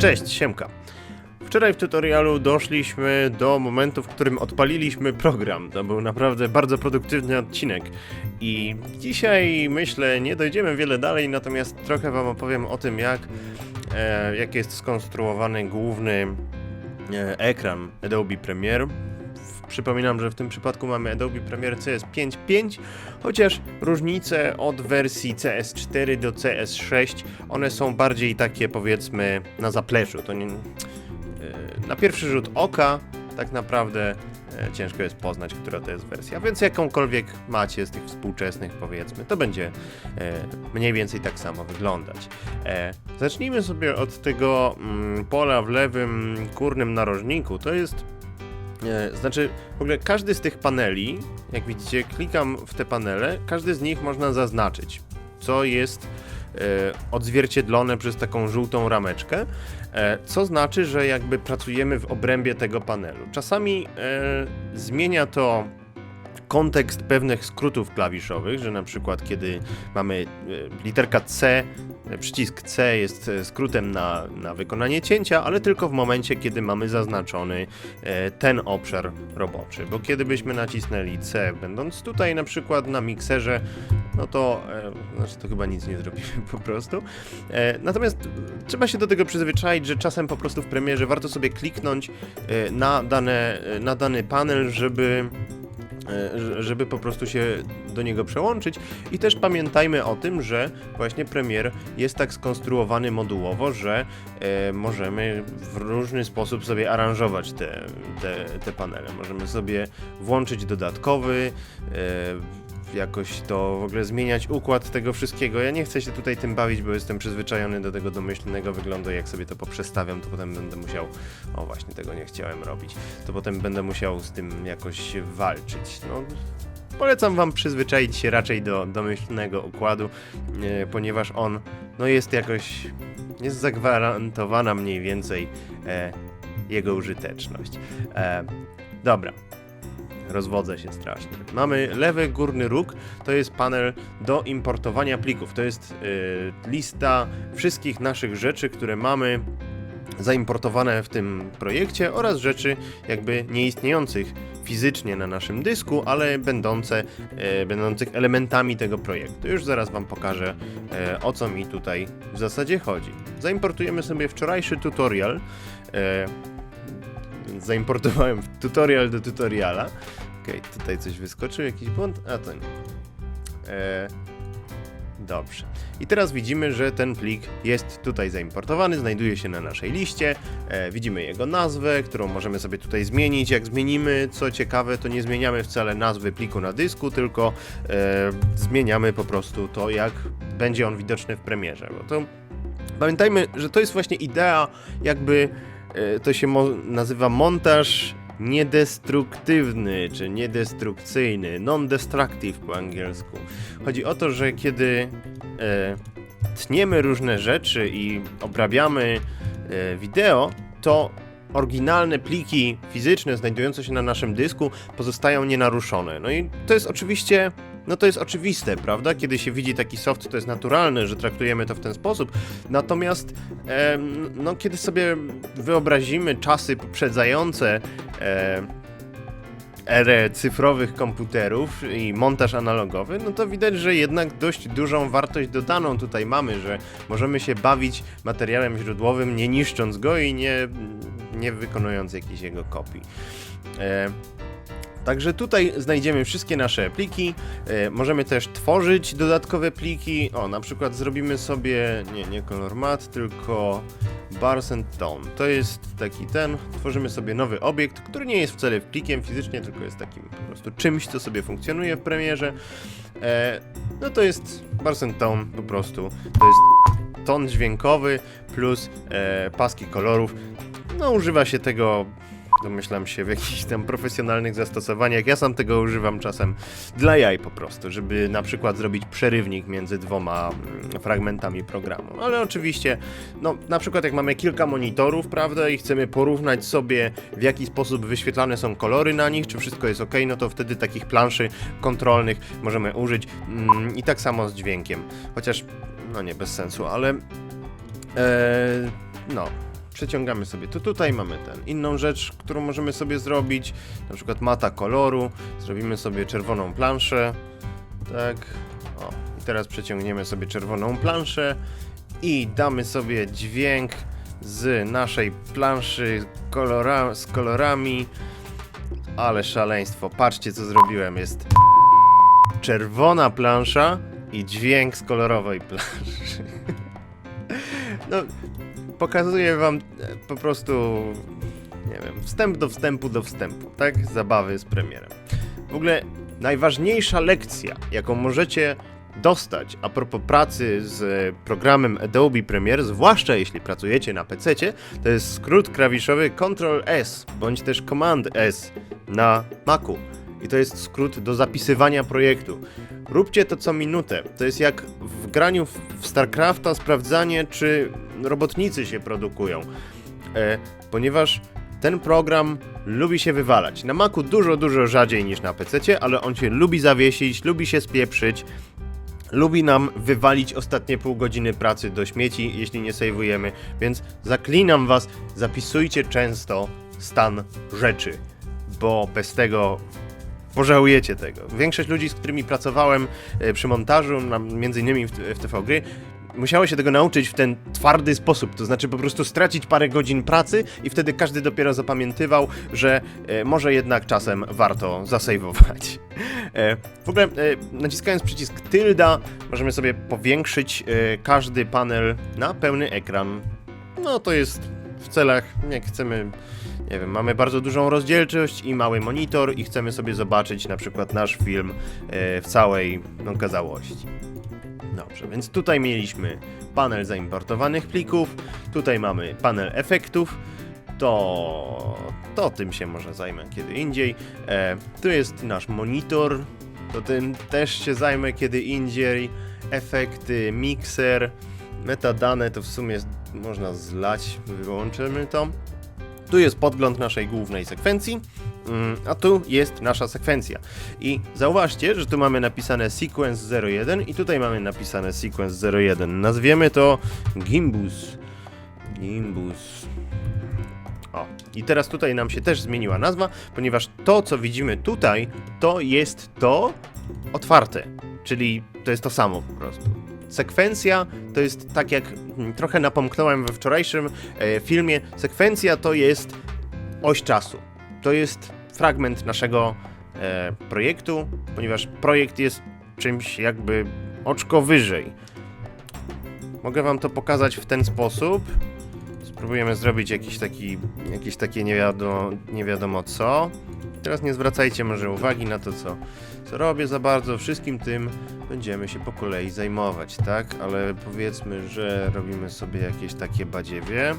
Cześć, siemka. Wczoraj w tutorialu doszliśmy do momentu, w którym odpaliliśmy program. To był naprawdę bardzo produktywny odcinek. I dzisiaj myślę, nie dojdziemy wiele dalej, natomiast trochę wam opowiem o tym, jak, e, jak jest skonstruowany główny e, ekran Adobe Premiere. Przypominam, że w tym przypadku mamy Adobe Premiere CS 5.5, chociaż różnice od wersji CS4 do CS6, one są bardziej takie powiedzmy na zapleczu. To nie, e, na pierwszy rzut oka tak naprawdę e, ciężko jest poznać, która to jest wersja, więc jakąkolwiek macie z tych współczesnych powiedzmy, to będzie e, mniej więcej tak samo wyglądać. Zacznijmy sobie od tego mm, pola w lewym górnym narożniku. To jest znaczy, w ogóle każdy z tych paneli, jak widzicie, klikam w te panele, każdy z nich można zaznaczyć, co jest e, odzwierciedlone przez taką żółtą rameczkę, e, co znaczy, że jakby pracujemy w obrębie tego panelu. Czasami e, zmienia to kontekst pewnych skrótów klawiszowych, że na przykład kiedy mamy e, literka C, przycisk C jest e, skrótem na, na wykonanie cięcia, ale tylko w momencie, kiedy mamy zaznaczony e, ten obszar roboczy. Bo kiedy byśmy nacisnęli C, będąc tutaj na przykład na mikserze, no to znaczy to chyba nic nie zrobimy po prostu. Natomiast trzeba się do tego przyzwyczaić, że czasem po prostu w premierze warto sobie kliknąć na, dane, na dany panel, żeby żeby po prostu się do niego przełączyć i też pamiętajmy o tym, że właśnie Premiere jest tak skonstruowany modułowo, że e, możemy w różny sposób sobie aranżować te, te, te panele. Możemy sobie włączyć dodatkowy, e, jakoś to w ogóle zmieniać układ tego wszystkiego. Ja nie chcę się tutaj tym bawić, bo jestem przyzwyczajony do tego domyślnego wyglądu. Jak sobie to poprzestawiam, to potem będę musiał. O, właśnie tego nie chciałem robić. To potem będę musiał z tym jakoś walczyć. No. Polecam Wam przyzwyczaić się raczej do domyślnego układu, e, ponieważ on no jest jakoś, jest zagwarantowana mniej więcej e, jego użyteczność. E, dobra, rozwodzę się strasznie. Mamy lewy górny róg, to jest panel do importowania plików. To jest y, lista wszystkich naszych rzeczy, które mamy zaimportowane w tym projekcie oraz rzeczy jakby nieistniejących fizycznie na naszym dysku, ale będące, e, będących elementami tego projektu. Już zaraz Wam pokażę e, o co mi tutaj w zasadzie chodzi. Zaimportujemy sobie wczorajszy tutorial. E, zaimportowałem tutorial do tutoriala. Okej, tutaj coś wyskoczył, jakiś błąd, a to nie. E, dobrze. I teraz widzimy, że ten plik jest tutaj zaimportowany, znajduje się na naszej liście. E, widzimy jego nazwę, którą możemy sobie tutaj zmienić. Jak zmienimy, co ciekawe, to nie zmieniamy wcale nazwy pliku na dysku, tylko e, zmieniamy po prostu to, jak będzie on widoczny w premierze. Bo to pamiętajmy, że to jest właśnie idea, jakby to się nazywa montaż niedestruktywny, czy niedestrukcyjny, non-destructive po angielsku. Chodzi o to, że kiedy e, tniemy różne rzeczy i obrabiamy e, wideo, to oryginalne pliki fizyczne znajdujące się na naszym dysku pozostają nienaruszone. No i to jest oczywiście, no to jest oczywiste, prawda? Kiedy się widzi taki soft, to jest naturalne, że traktujemy to w ten sposób. Natomiast em, no, kiedy sobie wyobrazimy czasy poprzedzające e, erę cyfrowych komputerów i montaż analogowy, no to widać, że jednak dość dużą wartość dodaną tutaj mamy, że możemy się bawić materiałem źródłowym, nie niszcząc go i nie, nie wykonując jakiejś jego kopii. E, Także tutaj znajdziemy wszystkie nasze pliki. E, możemy też tworzyć dodatkowe pliki. O, na przykład zrobimy sobie, nie, nie color mat, tylko bars and tone. To jest taki ten, tworzymy sobie nowy obiekt, który nie jest wcale plikiem fizycznie, tylko jest takim po prostu czymś, co sobie funkcjonuje w premierze. E, no to jest bars and tone po prostu. To jest ton dźwiękowy plus e, paski kolorów. No używa się tego domyślam się w jakichś tam profesjonalnych zastosowaniach. Ja sam tego używam czasem dla jaj po prostu, żeby na przykład zrobić przerywnik między dwoma mm, fragmentami programu. Ale oczywiście, no na przykład jak mamy kilka monitorów, prawda, i chcemy porównać sobie w jaki sposób wyświetlane są kolory na nich, czy wszystko jest ok, no to wtedy takich planszy kontrolnych możemy użyć mm, i tak samo z dźwiękiem. Chociaż, no nie, bez sensu, ale e, no, przeciągamy sobie to tutaj, mamy ten. Inną rzecz, którą możemy sobie zrobić, na przykład mata koloru, zrobimy sobie czerwoną planszę, tak, o, i teraz przeciągniemy sobie czerwoną planszę i damy sobie dźwięk z naszej planszy kolora, z kolorami, ale szaleństwo, patrzcie co zrobiłem, jest czerwona plansza i dźwięk z kolorowej planszy. No, pokazuję wam e, po prostu, nie wiem, wstęp do wstępu do wstępu, tak? Zabawy z premierem. W ogóle najważniejsza lekcja, jaką możecie dostać a propos pracy z programem Adobe Premiere, zwłaszcza jeśli pracujecie na PC, to jest skrót klawiszowy Ctrl S bądź też Command S na Macu. I to jest skrót do zapisywania projektu. Róbcie to co minutę. To jest jak w graniu w StarCrafta sprawdzanie, czy robotnicy się produkują. E, ponieważ ten program lubi się wywalać. Na Macu dużo, dużo rzadziej niż na PC, ale on się lubi zawiesić, lubi się spieprzyć. Lubi nam wywalić ostatnie pół godziny pracy do śmieci, jeśli nie sejwujemy, więc zaklinam was, zapisujcie często stan rzeczy, bo bez tego pożałujecie tego. Większość ludzi, z którymi pracowałem e, przy montażu, między innymi w, TV gry, musiało się tego nauczyć w ten twardy sposób, to znaczy po prostu stracić parę godzin pracy i wtedy każdy dopiero zapamiętywał, że e, może jednak czasem warto zasejwować. E, w ogóle naciskając przycisk tylda możemy sobie powiększyć każdy panel na pełny ekran. No to jest w celach, jak chcemy nie wiem, mamy bardzo dużą rozdzielczość i mały monitor i chcemy sobie zobaczyć na przykład nasz film e, w całej no, okazałości. Dobrze, więc tutaj mieliśmy panel zaimportowanych plików, tutaj mamy panel efektów, to, to tym się może zajmę kiedy indziej. E, tu jest nasz monitor, to tym też się zajmę kiedy indziej. Efekty, mikser, metadane to w sumie można zlać, wyłączymy to. Tu jest podgląd naszej głównej sekwencji, mm, a tu jest nasza sekwencja. I zauważcie, że tu mamy napisane sequence 01 i tutaj mamy napisane sequence 01. Nazwiemy to Gimbus. Gimbus. O, i teraz tutaj nam się też zmieniła nazwa, ponieważ to, co widzimy tutaj, to jest to otwarte, czyli to jest to samo po prostu. Sekwencja to jest tak jak mm, trochę napomknąłem we wczorajszym e, filmie. Sekwencja to jest oś czasu. To jest fragment naszego e, projektu, ponieważ projekt jest czymś jakby oczko wyżej. Mogę wam to pokazać w ten sposób. Spróbujemy zrobić jakiś taki, jakieś takie nie wiadomo, nie wiadomo co. Teraz nie zwracajcie może uwagi na to, co, co robię za bardzo. Wszystkim tym będziemy się po kolei zajmować, tak? Ale powiedzmy, że robimy sobie jakieś takie badziewie.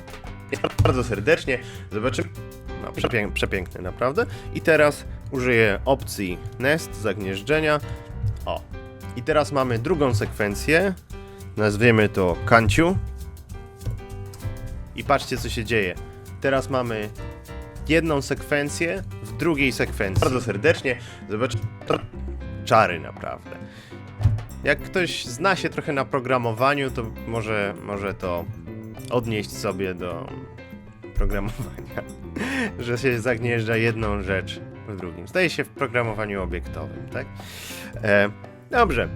Bardzo serdecznie. Zobaczymy. No, przepięk, przepiękny, naprawdę. I teraz użyję opcji Nest, zagnieżdżenia. O. I teraz mamy drugą sekwencję. Nazwiemy to Kanciu. I patrzcie, co się dzieje. Teraz mamy jedną sekwencję drugiej sekwencji. Bardzo serdecznie. Zobacz. Czary naprawdę. Jak ktoś zna się trochę na programowaniu, to może, może to odnieść sobie do programowania. Że się zagnieżdża jedną rzecz w drugim. Zdaje się w programowaniu obiektowym, tak? E, dobrze.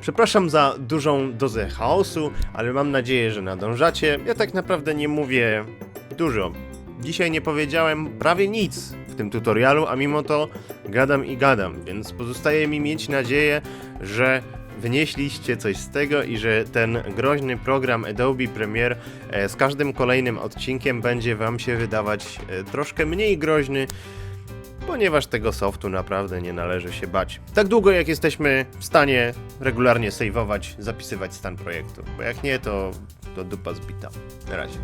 Przepraszam za dużą dozę chaosu, ale mam nadzieję, że nadążacie. Ja tak naprawdę nie mówię dużo. Dzisiaj nie powiedziałem prawie nic tym tutorialu, a mimo to gadam i gadam, więc pozostaje mi mieć nadzieję, że wynieśliście coś z tego i że ten groźny program Adobe Premiere e, z każdym kolejnym odcinkiem będzie wam się wydawać e, troszkę mniej groźny, ponieważ tego softu naprawdę nie należy się bać. Tak długo jak jesteśmy w stanie regularnie saveować, zapisywać stan projektu, bo jak nie to, to dupa zbita. Na razie.